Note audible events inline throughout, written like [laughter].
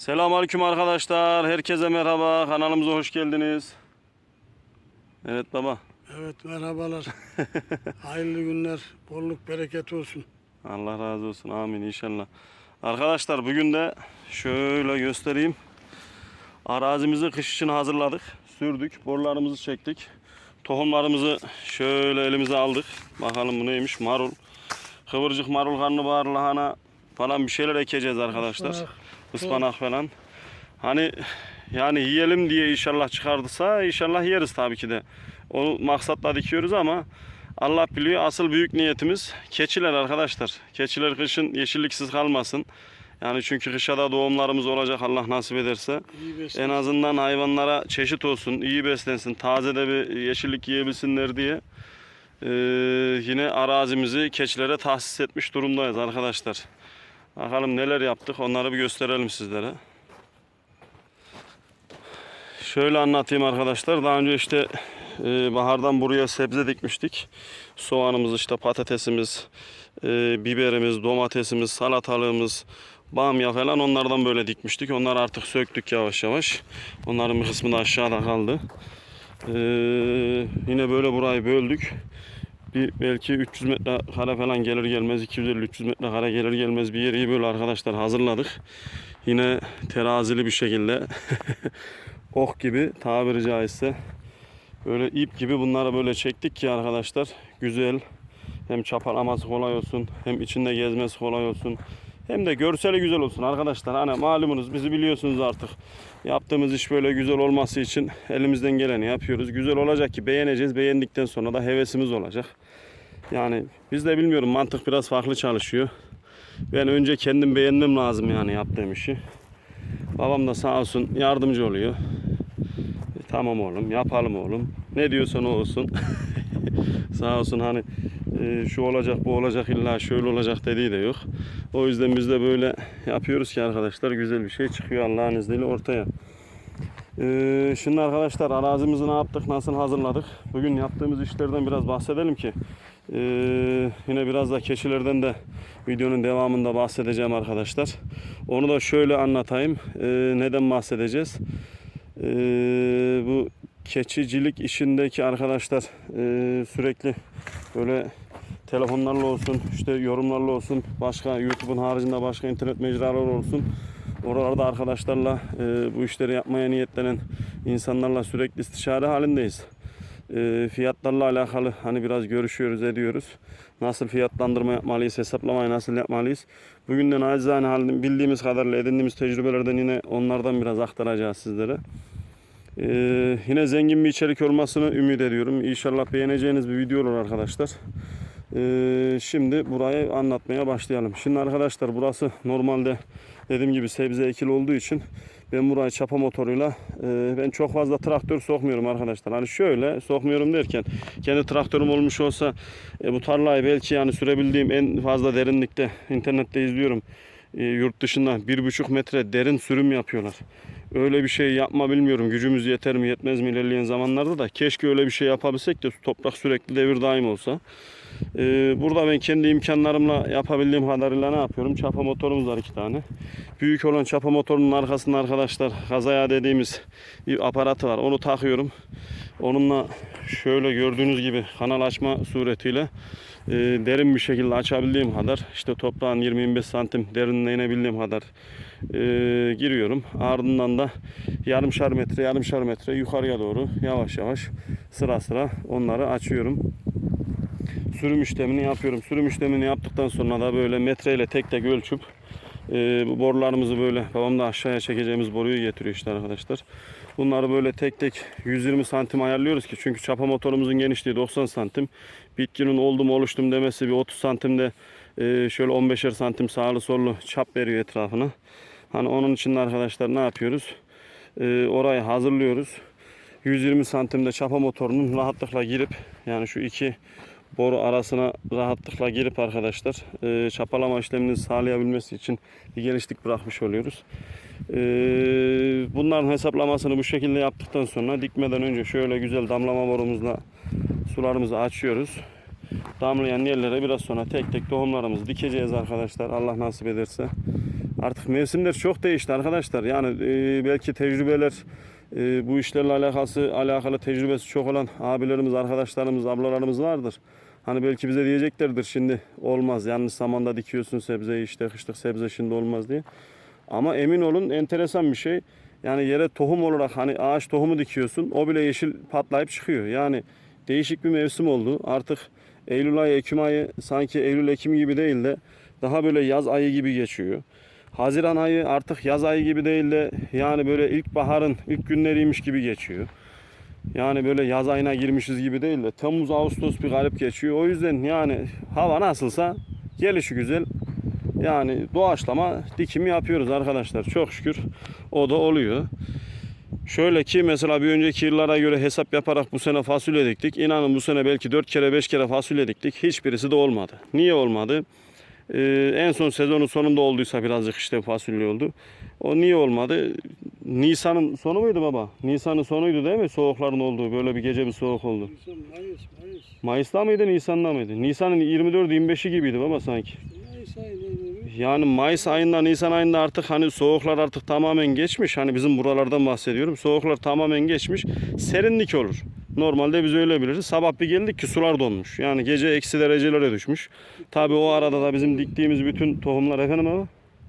Selamünaleyküm arkadaşlar. Herkese merhaba. Kanalımıza hoş geldiniz. Evet baba. Evet merhabalar. [laughs] Hayırlı günler, bolluk bereket olsun. Allah razı olsun. Amin inşallah. Arkadaşlar bugün de şöyle göstereyim. Arazimizi kış için hazırladık. Sürdük. Borularımızı çektik. Tohumlarımızı şöyle elimize aldık. Bakalım bu neymiş? Marul. Kıvırcık marul, karnabahar, lahana falan bir şeyler ekeceğiz arkadaşlar. Ispanak. Ispanak falan. Hani yani yiyelim diye inşallah çıkardıysa inşallah yeriz tabii ki de. Onu maksatla dikiyoruz ama Allah biliyor asıl büyük niyetimiz keçiler arkadaşlar. Keçiler kışın yeşilliksiz kalmasın. Yani çünkü kışa da doğumlarımız olacak Allah nasip ederse. En azından hayvanlara çeşit olsun, iyi beslensin, taze de bir yeşillik yiyebilsinler diye eee, yine arazimizi keçilere tahsis etmiş durumdayız arkadaşlar. Bakalım neler yaptık onları bir gösterelim sizlere. Şöyle anlatayım arkadaşlar. Daha önce işte e, bahardan buraya sebze dikmiştik. Soğanımız, işte patatesimiz, e, biberimiz, domatesimiz, salatalığımız, bamya falan onlardan böyle dikmiştik. Onları artık söktük yavaş yavaş. Onların bir kısmı da aşağıda kaldı. E, yine böyle burayı böldük. Bir belki 300 metre kare falan gelir gelmez 250-300 metre kare gelir gelmez bir yeri böyle arkadaşlar hazırladık. Yine terazili bir şekilde [laughs] ok gibi tabiri caizse böyle ip gibi bunları böyle çektik ki arkadaşlar güzel hem çapalaması kolay olsun hem içinde gezmesi kolay olsun hem de görseli güzel olsun arkadaşlar. Hani malumunuz bizi biliyorsunuz artık. Yaptığımız iş böyle güzel olması için elimizden geleni yapıyoruz. Güzel olacak ki beğeneceğiz. Beğendikten sonra da hevesimiz olacak. Yani biz de bilmiyorum mantık biraz farklı çalışıyor. Ben önce kendim beğenmem lazım yani yaptığım işi. Babam da sağ olsun yardımcı oluyor. E, Tamam oğlum yapalım oğlum. Ne diyorsan o olsun. [laughs] Sağ olsun hani e, şu olacak bu olacak illa şöyle olacak dediği de yok. O yüzden biz de böyle yapıyoruz ki arkadaşlar güzel bir şey çıkıyor Allah'ın izniyle ortaya. E, şimdi arkadaşlar arazimizi ne yaptık nasıl hazırladık. Bugün yaptığımız işlerden biraz bahsedelim ki e, yine biraz da keçilerden de videonun devamında bahsedeceğim arkadaşlar. Onu da şöyle anlatayım. E, neden bahsedeceğiz? Ee, bu keçicilik işindeki arkadaşlar e, sürekli böyle telefonlarla olsun işte yorumlarla olsun başka YouTube'un haricinde başka internet mecraları olsun oralarda arkadaşlarla e, bu işleri yapmaya niyetlenen insanlarla sürekli istişare halindeyiz. E, fiyatlarla alakalı hani biraz görüşüyoruz ediyoruz. Nasıl fiyatlandırma yapmalıyız, hesaplamayı nasıl yapmalıyız. Bugün de nacizane halinde bildiğimiz kadarıyla edindiğimiz tecrübelerden yine onlardan biraz aktaracağız sizlere. Ee, yine zengin bir içerik olmasını ümit ediyorum. İnşallah beğeneceğiniz bir video olur arkadaşlar. Ee, şimdi burayı anlatmaya başlayalım. Şimdi arkadaşlar burası normalde dediğim gibi sebze ekili olduğu için ben burayı çapa motoruyla e, ben çok fazla traktör sokmuyorum arkadaşlar. Hani şöyle sokmuyorum derken kendi traktörüm olmuş olsa e, bu tarlayı belki yani sürebildiğim en fazla derinlikte internette izliyorum. E, yurt dışında bir buçuk metre derin sürüm yapıyorlar. Öyle bir şey yapma bilmiyorum. Gücümüz yeter mi yetmez mi ilerleyen zamanlarda da keşke öyle bir şey yapabilsek de toprak sürekli devir daim olsa. Ee, burada ben kendi imkanlarımla yapabildiğim kadarıyla ne yapıyorum? Çapa motorumuz var iki tane. Büyük olan çapa motorunun arkasında arkadaşlar kazaya dediğimiz bir aparatı var. Onu takıyorum. Onunla şöyle gördüğünüz gibi kanal açma suretiyle e, derin bir şekilde açabildiğim kadar işte toprağın 20-25 santim derinliğine inebildiğim kadar e, giriyorum. Ardından da yarımşar metre yarımşar metre yukarıya doğru yavaş yavaş sıra sıra onları açıyorum sürüm işlemini yapıyorum. Sürüm işlemini yaptıktan sonra da böyle metreyle tek tek ölçüp e, bu borularımızı böyle babam da aşağıya çekeceğimiz boruyu getiriyor işte arkadaşlar. Bunları böyle tek tek 120 santim ayarlıyoruz ki çünkü çapa motorumuzun genişliği 90 santim. Bitkinin oldum oluştum demesi bir 30 santimde e, şöyle 15'er santim sağlı sollu çap veriyor etrafına. Hani onun için arkadaşlar ne yapıyoruz? E, orayı hazırlıyoruz. 120 santimde çapa motorunun rahatlıkla girip yani şu iki boru arasına rahatlıkla girip arkadaşlar e, çapalama işlemini sağlayabilmesi için bir geliştik bırakmış oluyoruz. E, bunların hesaplamasını bu şekilde yaptıktan sonra dikmeden önce şöyle güzel damlama borumuzla sularımızı açıyoruz. Damlayan yerlere biraz sonra tek tek tohumlarımızı dikeceğiz arkadaşlar Allah nasip ederse. Artık mevsimler çok değişti arkadaşlar. Yani e, belki tecrübeler e, bu işlerle alakası alakalı tecrübesi çok olan abilerimiz, arkadaşlarımız, ablalarımız vardır. Hani belki bize diyeceklerdir şimdi olmaz yanlış zamanda dikiyorsun sebzeyi işte kışlık sebze şimdi olmaz diye. Ama emin olun enteresan bir şey. Yani yere tohum olarak hani ağaç tohumu dikiyorsun o bile yeşil patlayıp çıkıyor. Yani değişik bir mevsim oldu. Artık Eylül ayı, Ekim ayı sanki Eylül, Ekim gibi değil de daha böyle yaz ayı gibi geçiyor. Haziran ayı artık yaz ayı gibi değil de yani böyle ilkbaharın ilk günleriymiş gibi geçiyor. Yani böyle yaz ayına girmişiz gibi değil de Temmuz, Ağustos bir garip geçiyor. O yüzden yani hava nasılsa gelişi güzel. Yani doğaçlama dikim yapıyoruz arkadaşlar. Çok şükür o da oluyor. Şöyle ki mesela bir önceki yıllara göre hesap yaparak bu sene fasulye diktik. İnanın bu sene belki 4 kere 5 kere fasulye diktik. Hiçbirisi de olmadı. Niye olmadı? Ee, en son sezonun sonunda olduysa birazcık işte fasulye oldu. O niye olmadı? Nisan'ın sonu muydu baba? Nisan'ın sonuydu değil mi? Soğukların olduğu böyle bir gece bir soğuk oldu. Nisan, Mayıs, Mayıs. Mayıs'ta mıydı Nisan'da mıydı? Nisan'ın 24-25'i gibiydi baba sanki. Mayıs ayında Yani Mayıs ayında Nisan ayında artık hani soğuklar artık tamamen geçmiş. Hani bizim buralardan bahsediyorum. Soğuklar tamamen geçmiş. Serinlik olur. Normalde biz öyle biliriz. Sabah bir geldik ki sular donmuş. Yani gece eksi derecelere düşmüş. Tabi o arada da bizim diktiğimiz bütün tohumlar efendim ama.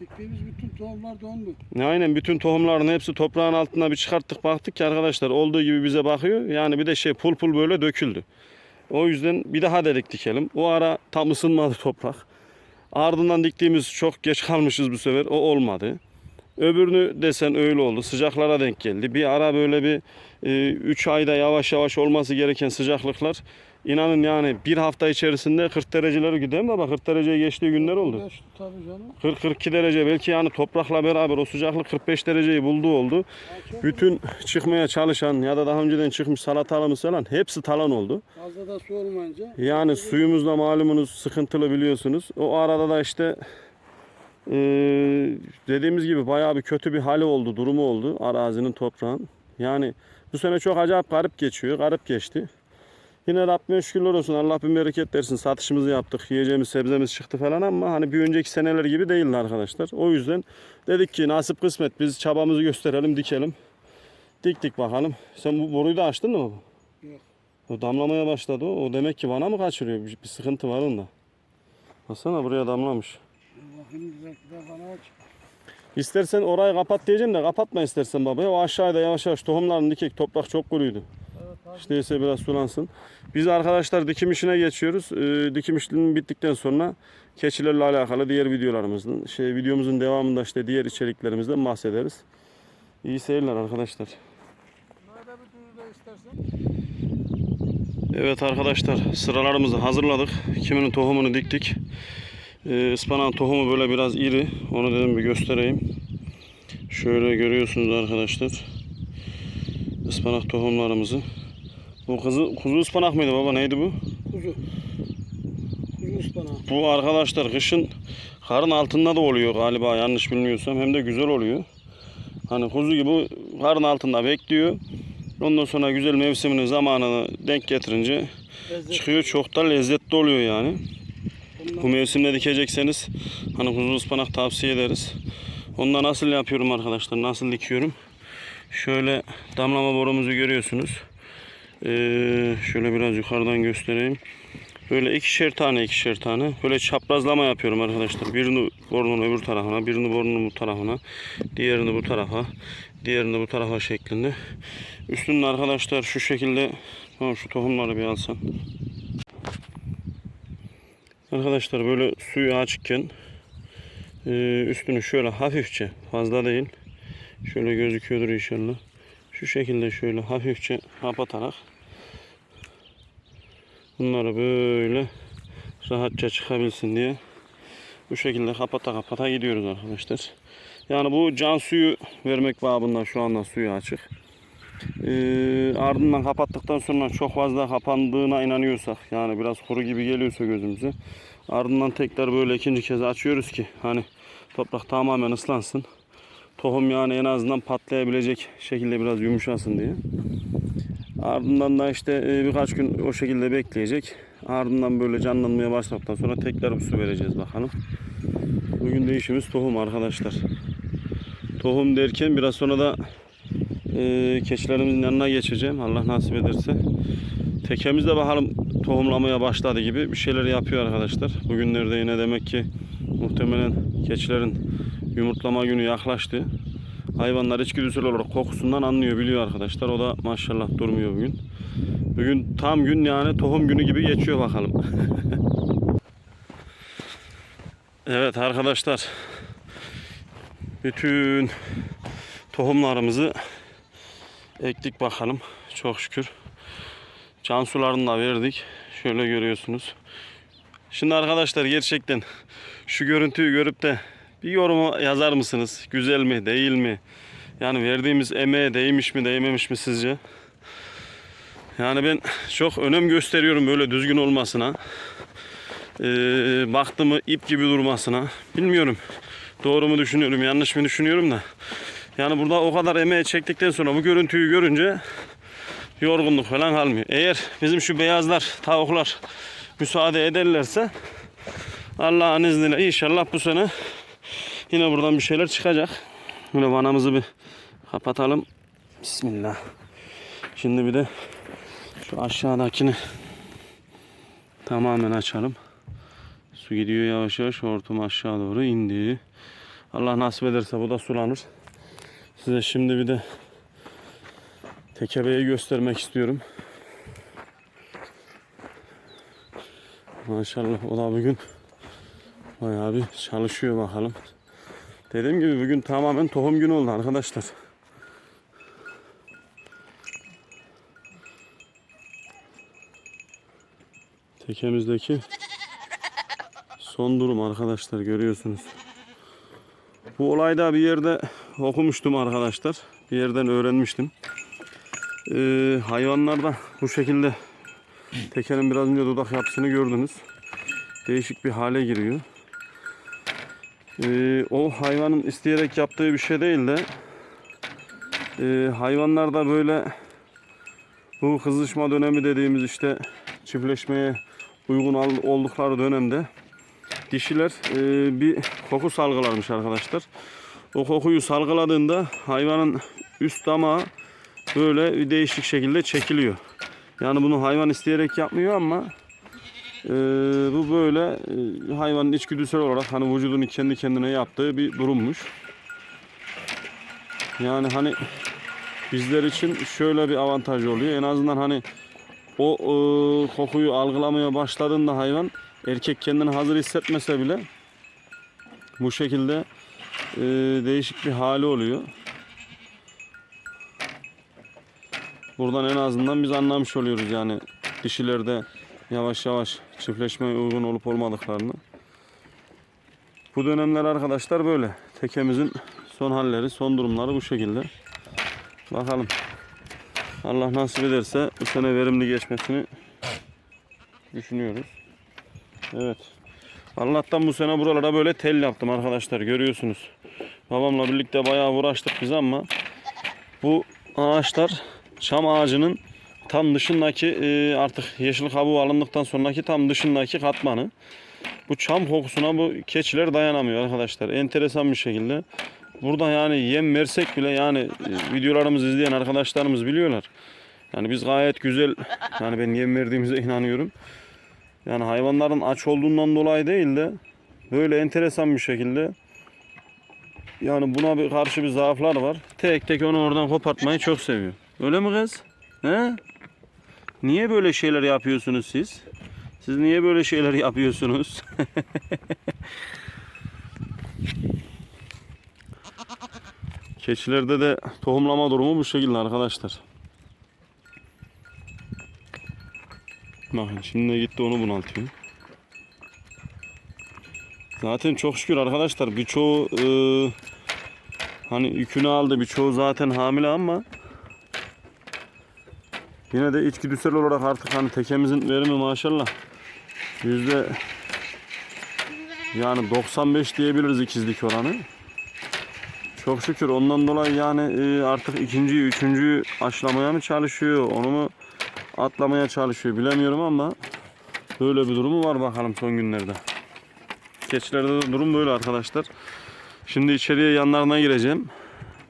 diktiğimiz bütün tohumlar dondu. Aynen bütün tohumların hepsi toprağın altına bir çıkarttık baktık ki arkadaşlar olduğu gibi bize bakıyor. Yani bir de şey pul pul böyle döküldü. O yüzden bir daha dedik dikelim. O ara tam ısınmadı toprak. Ardından diktiğimiz çok geç kalmışız bu sefer. O olmadı. Öbürünü desen öyle oldu. Sıcaklara denk geldi. Bir ara böyle bir 3 ayda yavaş yavaş olması gereken sıcaklıklar inanın yani bir hafta içerisinde 40 dereceleri mi baba? 40 dereceye geçtiği günler oldu. Geçti tabii canım. 40-42 derece belki yani toprakla beraber o sıcaklık 45 dereceyi bulduğu oldu. Bütün çıkmaya çalışan ya da daha önceden çıkmış salatalımız falan hepsi talan oldu. fazla da sormayınca Yani suyumuz da malumunuz sıkıntılı biliyorsunuz. O arada da işte eee, dediğimiz gibi bayağı bir kötü bir hali oldu, durumu oldu arazinin toprağın. Yani bu sene çok acayip garip geçiyor, garip geçti. Yine Rabbime şükürler olsun Allah bin bereket versin. Satışımızı yaptık, yiyeceğimiz sebzemiz çıktı falan ama hani bir önceki seneler gibi değildi arkadaşlar. O yüzden dedik ki nasip kısmet biz çabamızı gösterelim, dikelim. Diktik bakalım. Sen bu boruyu da açtın mı? Yok. O damlamaya başladı o. Demek ki bana mı kaçırıyor? Bir, bir sıkıntı var onda. Baksana buraya damlamış. İstersen orayı kapat diyeceğim de kapatma istersen baba. O aşağıda yavaş yavaş tohumlarını dikek. Toprak çok kuruydu. İşte ise biraz sulansın. Biz arkadaşlar dikim işine geçiyoruz. Ee, dikim işinin bittikten sonra keçilerle alakalı diğer videolarımızın, şey videomuzun devamında işte diğer içeriklerimizden bahsederiz. İyi seyirler arkadaşlar. Evet arkadaşlar sıralarımızı hazırladık. Kiminin tohumunu diktik. Ee, ıspanağın tohumu böyle biraz iri. Onu dedim bir göstereyim. Şöyle görüyorsunuz arkadaşlar. Ispanak tohumlarımızı. Bu kızı, kuzu ıspanak mıydı baba neydi bu? Kuzu. Kuzu ıspanağı. Bu arkadaşlar kışın karın altında da oluyor galiba yanlış bilmiyorsam. Hem de güzel oluyor. Hani kuzu gibi karın altında bekliyor. Ondan sonra güzel mevsimini zamanını denk getirince Lezzet. çıkıyor. Çok da lezzetli oluyor yani. Bunlar Bu mevsimde dikecekseniz hani kuzu ıspanak tavsiye ederiz. Onda nasıl yapıyorum arkadaşlar? Nasıl dikiyorum? Şöyle damlama borumuzu görüyorsunuz. Ee, şöyle biraz yukarıdan göstereyim. Böyle ikişer tane ikişer tane. Böyle çaprazlama yapıyorum arkadaşlar. Birini borunun öbür tarafına, birini borunun bu tarafına, diğerini bu tarafa, diğerini bu tarafa şeklinde. Üstünde arkadaşlar şu şekilde tamam şu tohumları bir alsam. Arkadaşlar böyle suyu açıkken e, üstünü şöyle hafifçe fazla değil şöyle gözüküyordur inşallah şu şekilde şöyle hafifçe kapatarak bunları böyle rahatça çıkabilsin diye bu şekilde kapata kapata gidiyoruz arkadaşlar. Yani bu can suyu vermek babından şu anda suyu açık. Ee, ardından kapattıktan sonra çok fazla kapandığına inanıyorsak yani biraz kuru gibi geliyorsa gözümüze ardından tekrar böyle ikinci kez açıyoruz ki hani toprak tamamen ıslansın. Tohum yani en azından patlayabilecek şekilde biraz yumuşasın diye. Ardından da işte e, birkaç gün o şekilde bekleyecek. Ardından böyle canlanmaya başladıktan sonra tekrar bir su vereceğiz bakalım. Bugün de işimiz tohum arkadaşlar. Tohum derken biraz sonra da e, keçilerimizin yanına geçeceğim. Allah nasip ederse. Tekemiz de bakalım tohumlamaya başladı gibi bir şeyler yapıyor arkadaşlar. Bugünlerde yine demek ki muhtemelen keçilerin yumurtlama günü yaklaştı. Hayvanlar içgüdüsel olarak kokusundan anlıyor biliyor arkadaşlar. O da maşallah durmuyor bugün. Bugün tam gün yani tohum günü gibi geçiyor bakalım. [laughs] evet arkadaşlar. Bütün tohumlarımızı ektik bakalım. Çok şükür. Can sularını da verdik. Şöyle görüyorsunuz. Şimdi arkadaşlar gerçekten şu görüntüyü görüp de bir yorum yazar mısınız? Güzel mi, değil mi? Yani verdiğimiz emeğe değmiş mi, değmemiş mi sizce? Yani ben çok önem gösteriyorum böyle düzgün olmasına. Ee, baktı mı ip gibi durmasına. Bilmiyorum. Doğru mu düşünüyorum, yanlış mı düşünüyorum da. Yani burada o kadar emeği çektikten sonra bu görüntüyü görünce yorgunluk falan kalmıyor. Eğer bizim şu beyazlar, tavuklar müsaade ederlerse Allah'ın izniyle inşallah bu sene yine buradan bir şeyler çıkacak. Böyle vanamızı bir kapatalım. Bismillah. Şimdi bir de şu aşağıdakini tamamen açalım. Su gidiyor yavaş yavaş hortum aşağı doğru indi. Allah nasip ederse bu da sulanır. Size şimdi bir de tekebeyi göstermek istiyorum. Maşallah o da bugün bayağı bir çalışıyor bakalım. Dediğim gibi bugün tamamen tohum günü oldu arkadaşlar. Tekemizdeki son durum arkadaşlar görüyorsunuz. Bu olayda bir yerde okumuştum arkadaşlar. Bir yerden öğrenmiştim. Ee, hayvanlarda bu şekilde tekerin biraz önce dudak yapısını gördünüz. Değişik bir hale giriyor. Ee, o hayvanın isteyerek yaptığı bir şey değil de e, hayvanlarda böyle bu kızışma dönemi dediğimiz işte çiftleşmeye uygun oldukları dönemde dişiler e, bir koku salgılarmış arkadaşlar. O kokuyu salgıladığında hayvanın üst damağı böyle bir değişik şekilde çekiliyor. Yani bunu hayvan isteyerek yapmıyor ama e, bu böyle e, hayvanın içgüdüsel olarak hani vücudunun kendi kendine yaptığı bir durummuş. Yani hani bizler için şöyle bir avantaj oluyor. En azından hani o e, kokuyu algılamaya başladığında hayvan erkek kendini hazır hissetmese bile bu şekilde e, değişik bir hali oluyor. Buradan en azından biz anlamış oluyoruz yani dişilerde yavaş yavaş çiftleşmeye uygun olup olmadıklarını. Bu dönemler arkadaşlar böyle. Tekemizin son halleri, son durumları bu şekilde. Bakalım. Allah nasip ederse bu sene verimli geçmesini düşünüyoruz. Evet. Allah'tan bu sene buralara böyle tel yaptım arkadaşlar görüyorsunuz. Babamla birlikte bayağı uğraştık biz ama bu ağaçlar çam ağacının tam dışındaki e, artık yeşil kabuğu alındıktan sonraki tam dışındaki katmanı. Bu çam kokusuna bu keçiler dayanamıyor arkadaşlar. Enteresan bir şekilde. Burada yani yem versek bile yani e, videolarımızı izleyen arkadaşlarımız biliyorlar. Yani biz gayet güzel yani ben yem verdiğimize inanıyorum. Yani hayvanların aç olduğundan dolayı değil de böyle enteresan bir şekilde yani buna bir karşı bir zaaflar var. Tek tek onu oradan kopartmayı çok seviyor. Öyle mi kız? He? Niye böyle şeyler yapıyorsunuz siz? Siz niye böyle şeyler yapıyorsunuz? [laughs] Keçilerde de tohumlama durumu bu şekilde arkadaşlar. Bakın şimdi de gitti onu bunaltıyor. Zaten çok şükür arkadaşlar birçoğu e, hani yükünü aldı birçoğu zaten hamile ama yine de içgüdüsel olarak artık hani tekemizin verimi maşallah yüzde yani 95 diyebiliriz ikizlik oranı. Çok şükür ondan dolayı yani e, artık ikinciyi, üçüncüyü aşılamaya mı çalışıyor, onu mu atlamaya çalışıyor bilemiyorum ama böyle bir durumu var bakalım son günlerde. Keçilerde de durum böyle arkadaşlar. Şimdi içeriye yanlarına gireceğim.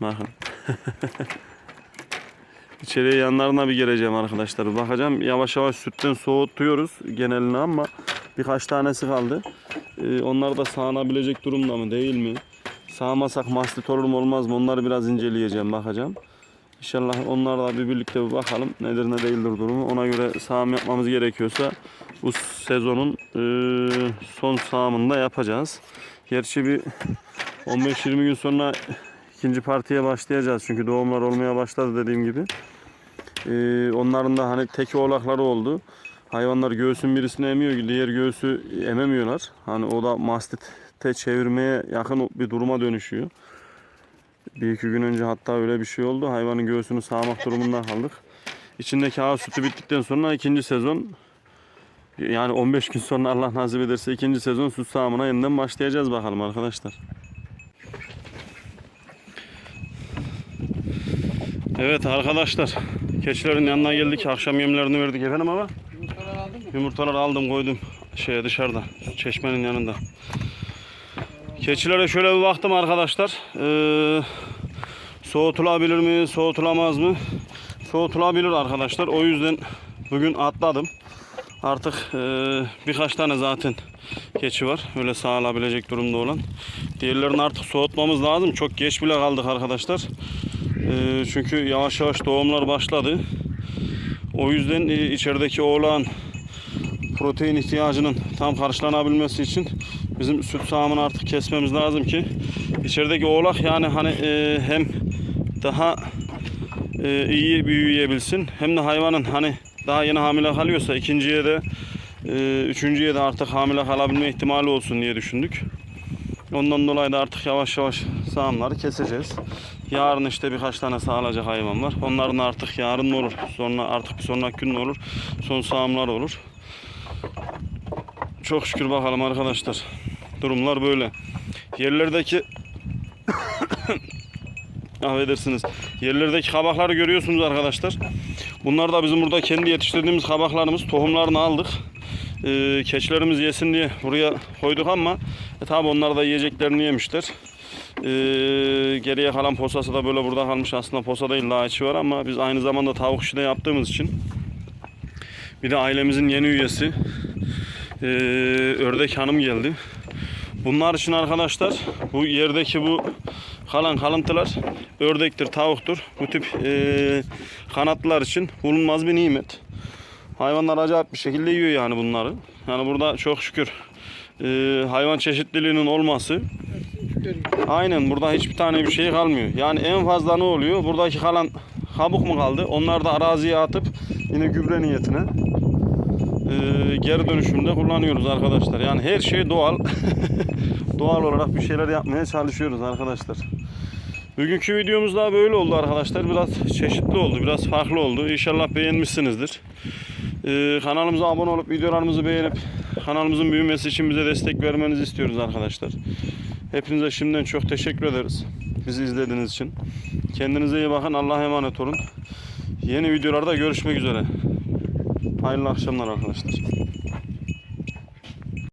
Bakın. [laughs] İçeriye yanlarına bir gireceğim arkadaşlar. Bakacağım yavaş yavaş sütten soğutuyoruz genelini ama birkaç tanesi kaldı. Ee, onlar da sağanabilecek durumda mı değil mi? Sağmasak mastit olur mu olmaz mı onları biraz inceleyeceğim bakacağım. İnşallah onlarla bir birlikte bir bakalım nedir ne değildir durumu. Ona göre sağım yapmamız gerekiyorsa bu sezonun e, son sağımında yapacağız. Gerçi bir 15-20 gün sonra ikinci partiye başlayacağız. Çünkü doğumlar olmaya başladı dediğim gibi. E, onların da hani teki oğlakları oldu. Hayvanlar göğsün birisini emiyor, diğer göğsü ememiyorlar. Hani o da mastite çevirmeye yakın bir duruma dönüşüyor. Bir iki gün önce hatta öyle bir şey oldu. Hayvanın göğsünü sağmak durumunda kaldık. İçindeki ağ sütü bittikten sonra ikinci sezon yani 15 gün sonra Allah nasip ederse ikinci sezon süt sağımına yeniden başlayacağız bakalım arkadaşlar. Evet arkadaşlar keçilerin yanına geldik akşam yemlerini verdik efendim ama Yumurtalar aldın mı? Yumurtaları aldım koydum şeye dışarıda çeşmenin yanında. Keçilere şöyle bir baktım arkadaşlar. Ee, soğutulabilir mi, soğutulamaz mı? Soğutulabilir arkadaşlar. O yüzden bugün atladım. Artık ee, birkaç tane zaten keçi var. Öyle sağlayabilecek durumda olan. Diğerlerini artık soğutmamız lazım. Çok geç bile kaldık arkadaşlar. Ee, çünkü yavaş yavaş doğumlar başladı. O yüzden ee, içerideki oğlan protein ihtiyacının tam karşılanabilmesi için bizim süt sağımını artık kesmemiz lazım ki içerideki oğlak yani hani e, hem daha e, iyi büyüyebilsin hem de hayvanın hani daha yeni hamile kalıyorsa ikinciye de e, üçüncüye de artık hamile kalabilme ihtimali olsun diye düşündük. Ondan dolayı da artık yavaş yavaş sağımları keseceğiz. Yarın işte birkaç tane sağlayacak hayvan var. Onların artık yarın olur? Sonra artık bir sonraki gün olur? Son sağımlar olur. Çok şükür bakalım arkadaşlar. Durumlar böyle. Yerlerdeki [coughs] affedersiniz. Yerlerdeki kabakları görüyorsunuz arkadaşlar. Bunlar da bizim burada kendi yetiştirdiğimiz kabaklarımız. Tohumlarını aldık. Ee, keçilerimiz yesin diye buraya koyduk ama e, tabi onlar da yiyeceklerini yemişler. Ee, geriye kalan posası da böyle burada kalmış. Aslında posa değil daha içi var ama biz aynı zamanda tavuk işi de yaptığımız için bir de ailemizin yeni üyesi ee, Ördek Hanım geldi. Bunlar için arkadaşlar bu yerdeki bu kalan kalıntılar ördektir, tavuktur. Bu tip ee, kanatlılar için bulunmaz bir nimet. Hayvanlar acayip bir şekilde yiyor yani bunları. Yani burada çok şükür ee, hayvan çeşitliliğinin olması. Aynen burada hiçbir tane bir şey kalmıyor. Yani en fazla ne oluyor? Buradaki kalan kabuk mu kaldı? Onlar da araziye atıp yine gübre niyetine ee, geri dönüşümde kullanıyoruz arkadaşlar. Yani her şey doğal. [laughs] doğal olarak bir şeyler yapmaya çalışıyoruz arkadaşlar. Bugünkü videomuz da böyle oldu arkadaşlar. Biraz çeşitli oldu, biraz farklı oldu. İnşallah beğenmişsinizdir. Ee, kanalımıza abone olup videolarımızı beğenip kanalımızın büyümesi için bize destek vermenizi istiyoruz arkadaşlar. Hepinize şimdiden çok teşekkür ederiz. Bizi izlediğiniz için. Kendinize iyi bakın. Allah'a emanet olun. Yeni videolarda görüşmek üzere. Hayırlı akşamlar arkadaşlar.